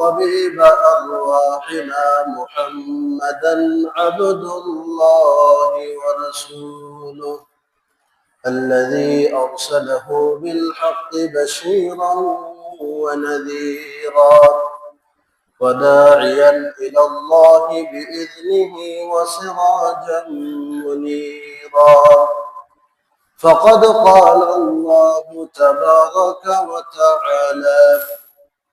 طبيب أرواحنا محمدا عبد الله ورسوله الذي أرسله بالحق بشيرا ونذيرا وداعيا إلى الله بإذنه وسراجا منيرا. فقد قال الله تبارك وتعالى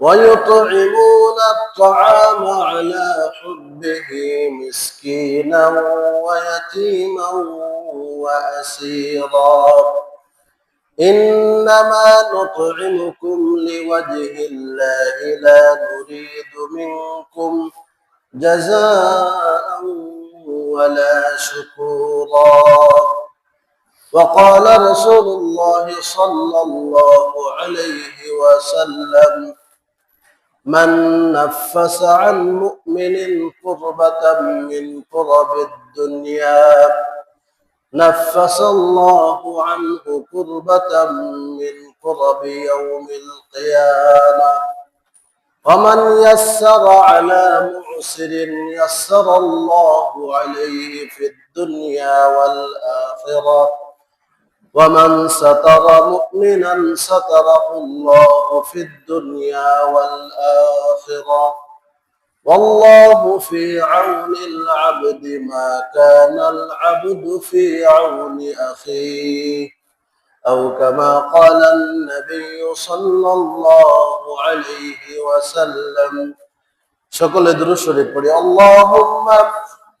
ويطعمون الطعام على حبه مسكينا ويتيما وأسيرا. إنما نطعمكم لوجه الله لا نريد منكم جزاء ولا شكورا. وقال رسول الله صلى الله عليه وسلم من نفس عن مؤمن كربة من كرب الدنيا. نفس الله عنه كربة من كرب يوم القيامة. ومن يسر على معسر يسر الله عليه في الدنيا والآخرة. ومن ستر مؤمنا ستره الله في الدنيا والآخرة والله في عون العبد ما كان العبد في عون أخيه أو كما قال النبي صلى الله عليه وسلم شكل دروس পড়ি اللهم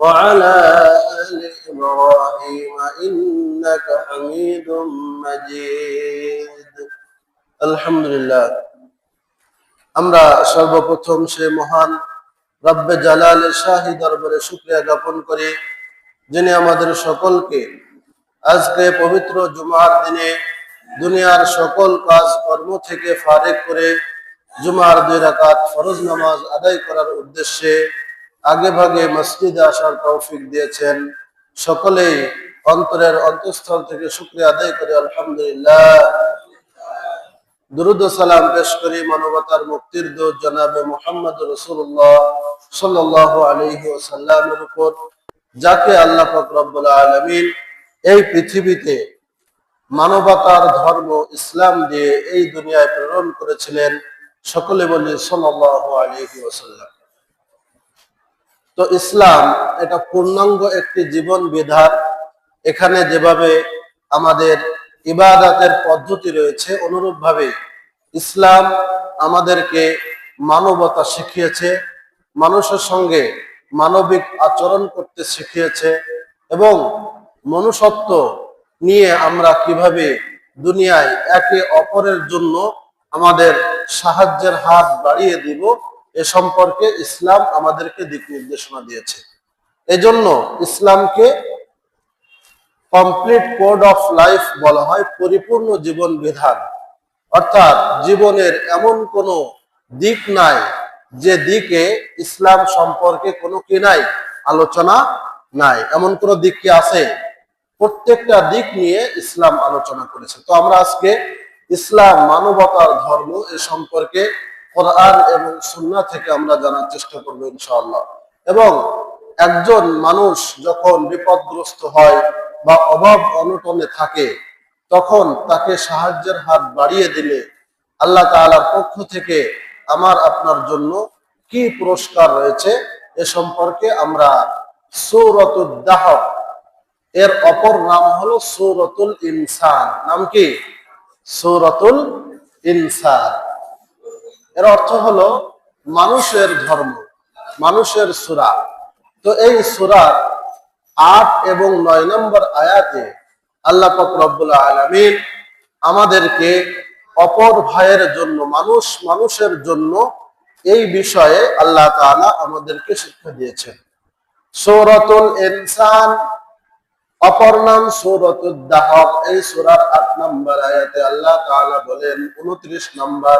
وعلى آل إبراهيم إنك حميد مجيد الحمد لله আমরা সর্বপ্রথম সে মহান রব্বে জালালের শাহী দরবারে শুক্রিয়া জ্ঞাপন করি যিনি আমাদের সকলকে আজকে পবিত্র জুমার দিনে দুনিয়ার সকল কাজ কর্ম থেকে ফারেক করে জুমার দুই রাকাত ফরজ নামাজ আদায় করার উদ্দেশ্যে আগে ভাগে মসজিদে আসার তৌফিক দিয়েছেন। সকলেই অন্তরের অন্তঃস্থল থেকে শুক্রিয়া আদায় করে আলহামদুলিল্লাহ। দুরুদ সালাম পেশ করি মানবতার মুক্তির দূত জনাবে মোহাম্মদ রসুল্লাহ সাল্লাহ আলহি ওসাল্লামের উপর, যাকে আল্লাহ ফকরবুল আলমিন এই পৃথিবীতে মানবতার ধর্ম, ইসলাম দিয়ে এই দুনিয়ায় প্রেরণ করেছিলেন। সকলে বলি সাল্লাহ আলহি ওসাল্লাম তো ইসলাম এটা পূর্ণাঙ্গ একটি জীবন বিধান। এখানে যেভাবে আমাদের ইবাদাতের পদ্ধতি রয়েছে অনুরূপ ভাবে ইসলাম আমাদেরকে মানবতা শিখিয়েছে, মানুষের সঙ্গে মানবিক আচরণ করতে শিখিয়েছে এবং মনুষ্যত্ব নিয়ে আমরা কীভাবে দুনিয়ায় একে অপরের জন্য আমাদের সাহায্যের হাত বাড়িয়ে দিব এ সম্পর্কে ইসলাম আমাদেরকে দিক নির্দেশনা দিয়েছে। এজন্য ইসলামকে কমপ্লিট কোড অফ লাইফ বলা হয়, পরিপূর্ণ জীবন বিধান। অর্থাৎ জীবনের এমন কোন দিক নাই যে দিকে ইসলাম সম্পর্কে কোনো কি নাই, আলোচনা নাই। এমন কোন দিক কি আছে? প্রত্যেকটা দিক নিয়ে ইসলাম আলোচনা করেছে। তো আমরা আজকে ইসলাম মানবতার ধর্ম এ সম্পর্কে কোরআন এবং সুন্না থেকে আমরা জানার চেষ্টা করব ইনশাআল্লাহ। এবং একজন মানুষ যখন বিপদগ্রস্ত হয় বা অভাব অনটনে থাকে, তখন তাকে সাহায্যের হাত বাড়িয়ে দিলে আল্লাহ তাআলার পক্ষ থেকে আমার আপনার জন্য কি পুরস্কার রয়েছে এ সম্পর্কে আমরা সৌরতুদ্দাহ এর অপর নাম হলো সৌরতুল ইনসান। নাম কি? সৌরতুল ইনসান। এর অর্থ হলো মানুষের ধর্ম, মানুষের সুরা। তো এই সুরার আট এবং নয় নম্বর আয়াতে আল্লাহ রব্বুল আলামিন আমাদেরকে অপর ভাইয়ের জন্য, মানুষ মানুষের জন্য এই বিষয়ে আল্লাহ তাআলা আমাদেরকে শিক্ষা দিয়েছেন। সূরাতুল ইনসান, অপর নাম সূরাতুদ দাহর। এই সূরার 8 নম্বর আয়াতে আল্লাহ তাআলা বলেন 29 নম্বর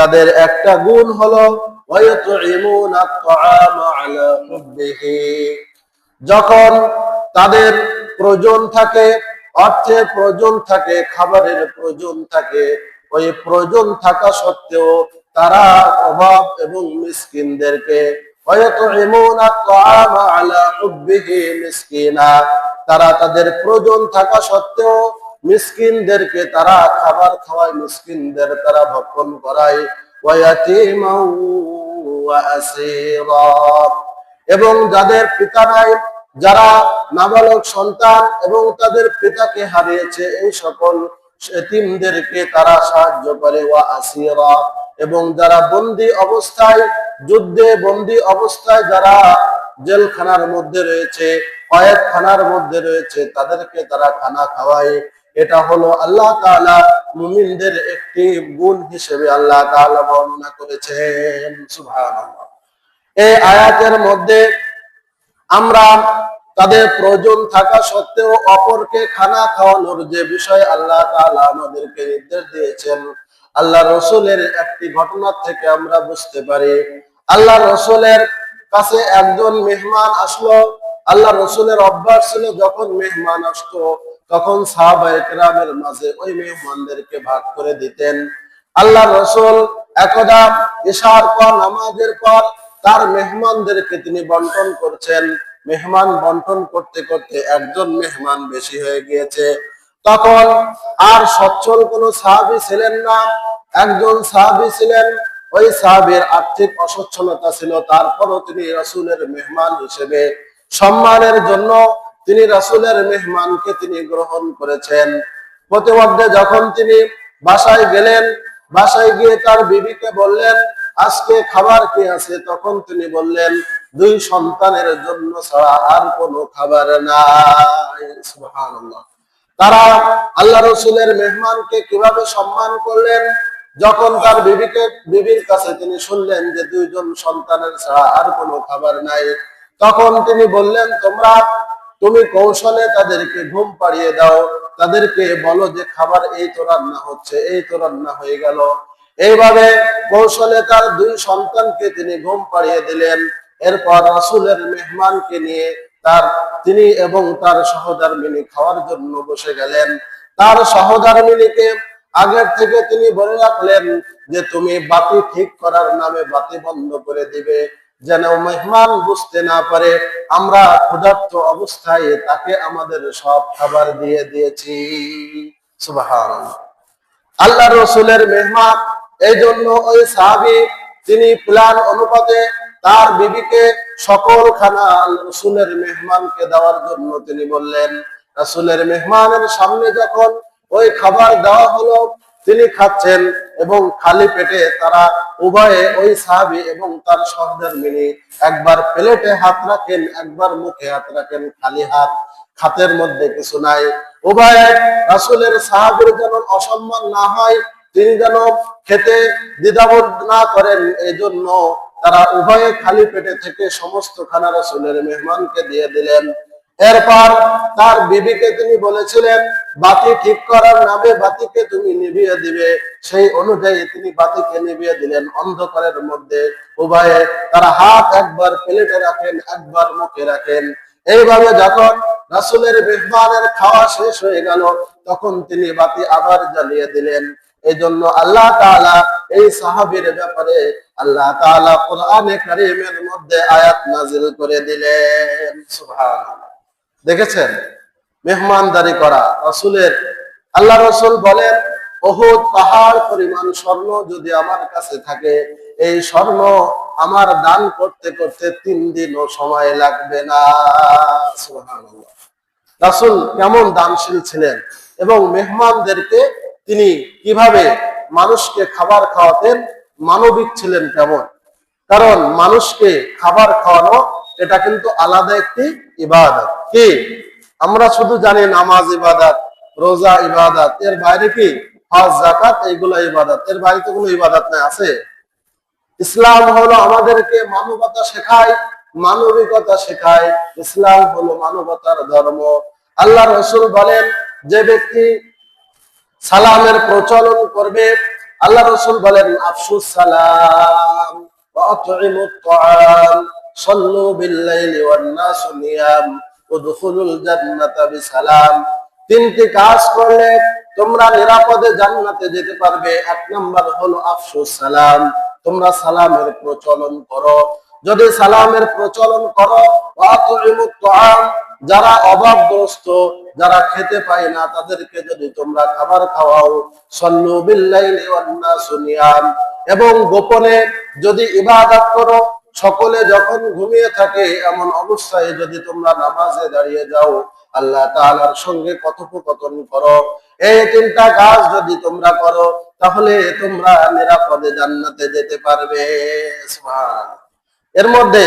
তাদের একটা গুণ হলো যখন তাদের প্রয়োজন থাকে, অর্থের প্রয়োজন থাকে, খাবারের প্রয়োজন থাকে, ওই প্রয়োজন থাকা সত্ত্বেও তারা অভাব এবং মিসকিনদেরকে তারা তাদের প্রয়োজন থাকা সত্ত্বেও মিসকিনদেরকে তারা খাবার খাওয়ায়, মিসকিনদের তারা ভক্ষণ করায়। এবং যাদের পিতা নাই, যারা নাবালক সন্তান এবং তাদের পিতাকে হারিয়েছে, এই সকল এতিমদেরকে তারা সাহায্য করে। ওয়া আসিরা। এবং যারা বন্দি অবস্থায়, যুদ্ধে বন্দি অবস্থায় যারা জেলখানার মধ্যে রয়েছে, কয়েকখানার মধ্যে রয়েছে, তাদেরকে তারা খানা খাওয়ায়। এটা হলো আল্লাহ তাআলা মুমিনদের একটি গুণ হিসেবে আল্লাহ তাআলা বর্ণনা করেছেন। সুবহানাল্লাহ। এই আয়াতের মধ্যে আমরা তাদের প্রয়োজন থাকা সত্ত্বেও অপরকে খানা খাওয়ানোর যে বিষয় আল্লাহ তাআলা আমাদেরকে নির্দেশ দিয়েছেন, আল্লাহ রসুলের একটি ঘটনা থেকে আমরা বুঝতে পারি। আল্লাহ রসুলের কাছে একজন মেহমান আসলো, আল্লাহ রসুলের অভ্যাস ছিল যখন মেহমান আসতো তখন সাহাবা একরামের মাঝে ওই মেহমানদেরকে ভাগ করে দিতেন। আল্লাহ রসুল একদা ইশার পর, নামাজের পর তার মেহমানদেরকে তিনি বন্টন করছেন। মেহমান বন্টন করতে করতে একজন মেহমান বেশি হয়ে গিয়েছে। তখন আর সচ্ছল কোন সাহাবি ছিলেন না। একজন সাহাবি ছিলেন, ওই সাহাবির আর্থিক অসচ্ছলতা ছিল। তারপরও তিনি রাসূলের মেহমান হিসেবে সম্মানের জন্য তিনি রাসূলের মেহমানকে তিনি গ্রহণ করেছেন। প্রতিমধ্যে যখন তিনি বাসায় গেলেন, বাসায় গিয়ে তার বিবিকে বললেন, আজকে খাবার কি আছে? তখন তিনি বললেন, দুই সন্তানের জন্য ছাড়া আর কোনো খাবার নাই। তারা আল্লাহ রসুলের মেহমানকে কীভাবে সম্মান করলেন? যখন তার বিবিকে, বিবির কাছে তিনি শুনলেন যে দুইজন সন্তানের ছাড়া আর কোনো খাবার নাই, তখন তিনি বললেন, তোমরা তুমি কৌশলে তাদেরকে ঘুম পাড়িয়ে দাও। তাদেরকে বলো যে, খাবার এই তো রান্না হচ্ছে, এই তো রান্না হয়ে গেল। এইভাবে কৌশলে তার দুই সন্তানকে তিনি ঘুম পাড়িয়ে দিলেন। এরপর রাসুলের মেহমানকে নিয়ে তার, তিনি এবং তার সহধর্মিনী খাওয়ার জন্য বসে গেলেন। তার সহধর্মিনীকে আগের থেকে তিনি বলে রাখলেন যে, তুমি বাতি ঠিক করার নামে বাতি বন্ধ করে দিবে। যেন মেহমান বুঝতে না পারে, আমরা ক্ষুধার্ত অবস্থায় তাকে আমাদের সব খাবার দিয়ে দিয়েছি। আল্লাহ রসুলের মেহমান এই জন্য ওই সাহাবি, তিনি প্ল্যান অনুপাতে তার বিবিকে সকল খানা রসুলের মেহমানকে দেওয়ার জন্য তিনি বললেন, রসুলের মেহমানের সামনে যখন ওই খাবার দেওয়া হলো তিনি খাচ্ছেন এবং খালি পেটে তারা উভয়ে ওই সাহাবি এবং তার সহধর্মিনী একবার প্লেটে হাত রাখেন, একবার মুখে হাত রাখেন, খালি হাত, খাতের মধ্যে কিছু নাই। উভয়ে রাসুলের সাহাবির যেমন অসম্মান না হয়, তিনি যেন খেতে দ্বিধাবোধ না করেন এই জন্য তারা উভয়ে খালি পেটে থেকে সমস্ত খানা রাসুলের মেহমানকে দিয়ে দিলেন। এরপর তার বিবিকে তিনি বলেছিলেন, বাতি ঠিক করার নামে বাতিকে তুমি নিভিয়ে দিবে। সেই অনুযায়ী তিনি বাতিকে নিভিয়ে দিলেন অন্ধকারের মধ্যে। উভয়ে তারা হাত একবার প্লেটে রাখেন, একবার মুখে রাখেন। এইভাবে যখন রাসূলের মেহমানের খাওয়া শেষ হয়ে গেল, তখন তিনি বাতি আবার জ্বালিয়ে দিলেন। এই জন্য আল্লাহ তাআলা এই সাহাবীর ব্যাপারে আল্লাহ তাআলা কোরআনে কারীমের মধ্যে আয়াত নাজিল করে দিলেন। সুবহানাল্লাহ। দেখেছেন? মেহমানদারি করা। রাসূলের আল্লাহ রসুল বলেন বহুত পাহাড় পরিমাণ স্বর্ণ যদি আমার কাছে থাকে, এই স্বর্ণ আমার দান করতে করতে তিন দিনও সময় লাগবে না। রাসূল কেমন দানশীল ছিলেন এবং মেহমানদেরকে তিনি কীভাবে মানুষকে খাবার খাওয়াতেন, মানবিক ছিলেন কেমন? কারণ মানুষকে খাবার খাওয়ানো এটা কিন্তু আলাদা একটি ইবাদত। কি? আমরা শুধু জানি নামাজ ইবাদত, রোজা ইবাদত, এর বাইরে কি? হজ জাকাত এইগুলো ইবাদত। এর বাইরে তো কোনো ইবাদত নাই, আছে? ইসলাম হলো আমাদেরকে মানবতা শেখায়, মানবিকতা শেখায়। ইসলাম হলো মানবতার ধর্ম। আল্লাহ রসুল বলেন, যে ব্যক্তি সালামের প্রচলন করবে, আল্লাহ রসুল বলেন, আফসুস সালাম صلوا بالليل والناس نيام ادخلوا الجنة بسلام তিনটি কাজ করলে তোমরা নিরাপদে জান্নাতে যেতে পারবে এক নাম্বার হলো আফসুস সালাম তোমরা সালামের প্রচলন করো যদি সালামের প্রচলন করো ওয়াতুইমুত তাআম যারা অভাবগ্রস্ত যারা খেতে পায় না তাদেরকে যদি তোমরা খাবার খাওয়াও সল্লু বিল্লাইলি ওয়ান নাসু নিয়াম এবং গোপনে যদি ইবাদত করো সকলে যখন ঘুমিয়ে থাকে, এমন অবস্থায় যদি তোমরা নামাজে দাঁড়িয়ে যাও, আল্লাহ তাআলার সঙ্গে কথোপকথন করো। এই তিনটা কাজ যদি তোমরা করো, তাহলে তোমরা নিরাপদে জান্নাতে যেতে পারবে। এর মধ্যে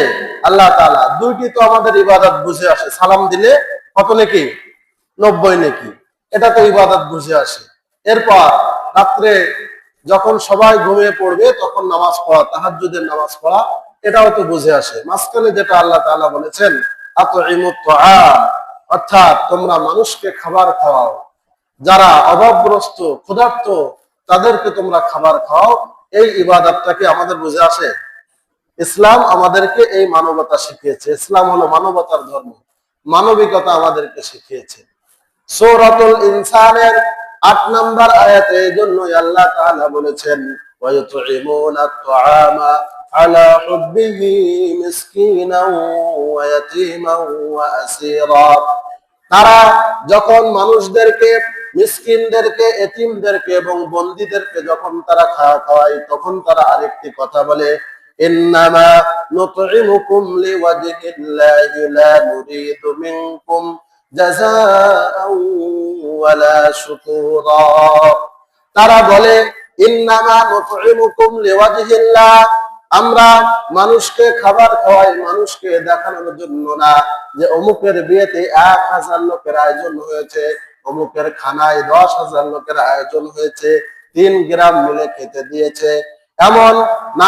আল্লাহ তাআলা দুইটি তো আমাদের ইবাদত বুঝে আসে। সালাম দিলে কত নাকি? নব্বই নাকি। এটা তো ইবাদত বুঝে আসে। এরপর রাত্রে যখন সবাই ঘুমিয়ে পড়বে, তখন নামাজ পড়া, তাহাজ্জুদের নামাজ পড়া এটাও তো বুঝে আসে। মাঝখানে যেটা আল্লাহ তাআলা বলেছেন অর্থাৎ তোমরা মানুষকে খাবার খাওয়াও। যারা অভাবগ্রস্ত, ক্ষুধার্ত, তাদেরকে তোমরা খাবার খাওয়াও। এই ইবাদতটাকে আমাদের বুঝে আসে। ইসলাম আমাদেরকে এই মানবতা শিখিয়েছে। ইসলাম হলো মানবতার ধর্ম। মানবিকতা আমাদেরকে শিখিয়েছে। সৌরাতুল ইনসানের আট নম্বর আয়াতে এই জন্যই আল্লাহ তাআলা বলেছেন وَيُطْعِمُونَ الطَّعَامَ عَلَى حُبِّهِ مِسْكِينًا وَيَتِيمًا وَأَسِيرًا তারা যখন মানুষদেরকে মিসকিনদেরকে এতিমদেরকে এবং বন্দীদেরকে যখন তারা খাওয়া খাওয়ায় তখন তারা আরেকটি কথা বলে ইন্নামা নুতইমুকুম লিওয়াজহিল্লাহি লা নুরিদু মিনকুম জাযাআন ওয়ালা শুকুরা তারা বলে আমরা মানুষকে খাবার খাওয়াই, মানুষকে দেখানোর জন্য না। যে অমুকের বিয়েতে এক হাজার লোকের আয়োজন হয়েছে, অমুকের খানায় দশ হাজার লোকের আয়োজন হয়েছে, তিন গ্রাম মিলে খেতে দিয়েছে। এমন